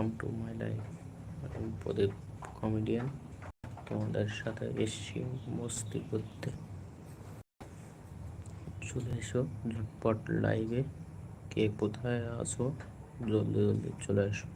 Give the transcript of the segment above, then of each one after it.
Welcome to my life আমি প্রদীপ comedian তোমাদের সাথে এসছি মস্তি করতে। চলে এসো, ঝটপট লাইভে কে কোথায় আসো জলদি জলদি চলে এসো।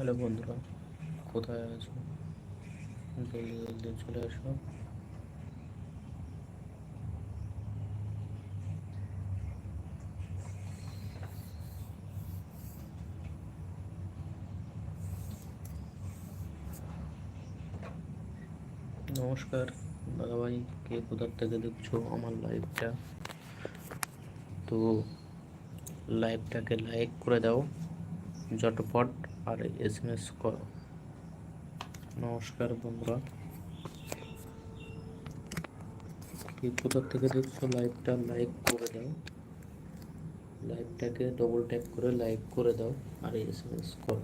হ্যালো বন্ধুরা, কোথায় আছো? জলদি জলদি চলে আসো। নমস্কার, দাদাভাই, কে কোথার থেকে দেখছ আমার লাইভটা তো লাইভটাকে লাইক করে দাও। ঝটপট আর এস এম এস করো। নমস্কার বন্ধুরা। কে কোথার থেকে দেখছ? লাইভটা লাইক করে দাও। লাইভটাকে ডবল ট্যাপ করে লাইক করে দাও আর এস এম এস করো।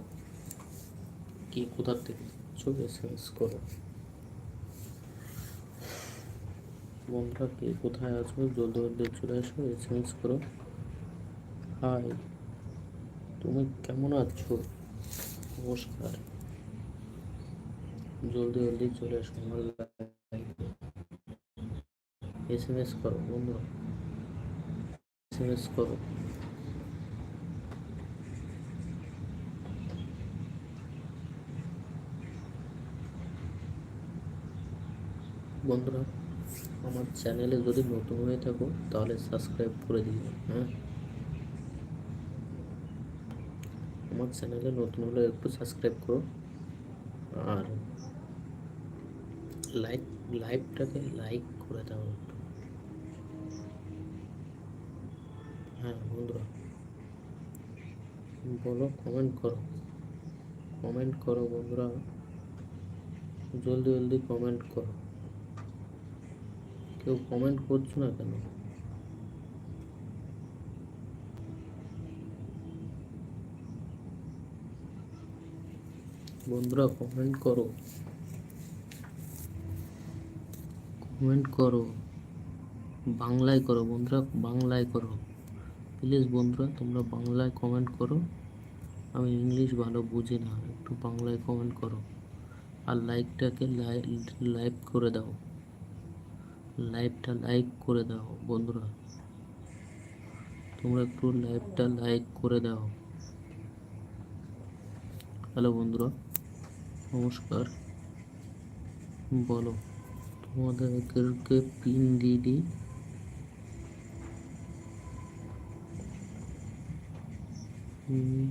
কি কোথার থেকে দেখছ? এস এম এস করো। বন্ধুরা, কে কোথায় আছো? জলদি জলদি চলে আসো এস এম এস করো। হাই তুমি কেমন আছো? নমস্কার। জলদি জলদি চলে আমার এস এম এস করো বন্ধুরা এস এম এস করো। বন্ধুরা, আমার চ্যানেলে যদি নতুন হয়ে থাকো, তাহলে সাবস্ক্রাইব করে দিও হ্যাঁ? আমার চ্যানেলে নতুন হলে একটু সাবস্ক্রাইব করো। আর লাইক লাইভটাকে লাইক করে দাও একটু। হ্যাঁ বন্ধুরা, বলো কমেন্ট করো। কমেন্ট করো, বন্ধুরা। জলদি জলদি কমেন্ট করো। কেউ কমেন্ট করছ না কেন? বন্ধুরা কমেন্ট করো। কমেন্ট করো। বাংলায় করো বন্ধুরা, বাংলায় করো। প্লিজ বন্ধুরা, তোমরা বাংলায় কমেন্ট করো। আমি ইংলিশ ভালো বুঝি না, একটু বাংলায় কমেন্ট করো। আর লাইকটাকে লাইভ করে দাও। লাইভটা লাইক করে দাও বন্ধুরা। তোমরা একটু লাইভটা লাইক করে দাও। হ্যালো বন্ধুরা। নমস্কার। বলো তোমাদেরকে পিন দিয়ে দিই। হুম,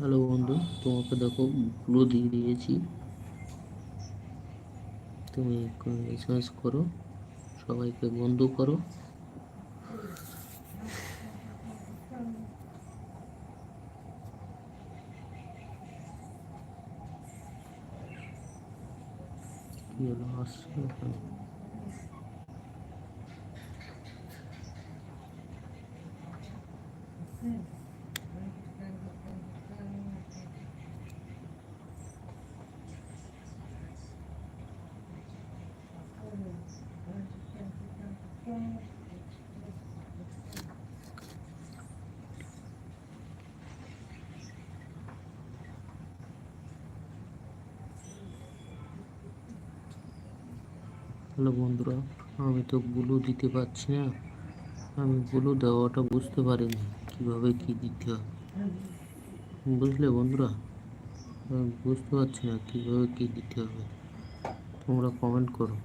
হ্যালো বন্ধু, তোমাকে দেখো ব্লু দিয়ে দিয়েছি। তুমি এস করো, সবাইকে বন্ধু করো। কি হলো, আসছে হ্যালো বন্ধুরা, আমি তো ব্লু দিতে পারছি না। আমি ব্লু দেওয়াটা বুঝতে পারিনি, কীভাবে কী দিতে হয়। বুঝলে বন্ধুরা? আমি বুঝতে পারছি না, কীভাবে কী দিতে হবে। তোমরা কমেন্ট করো।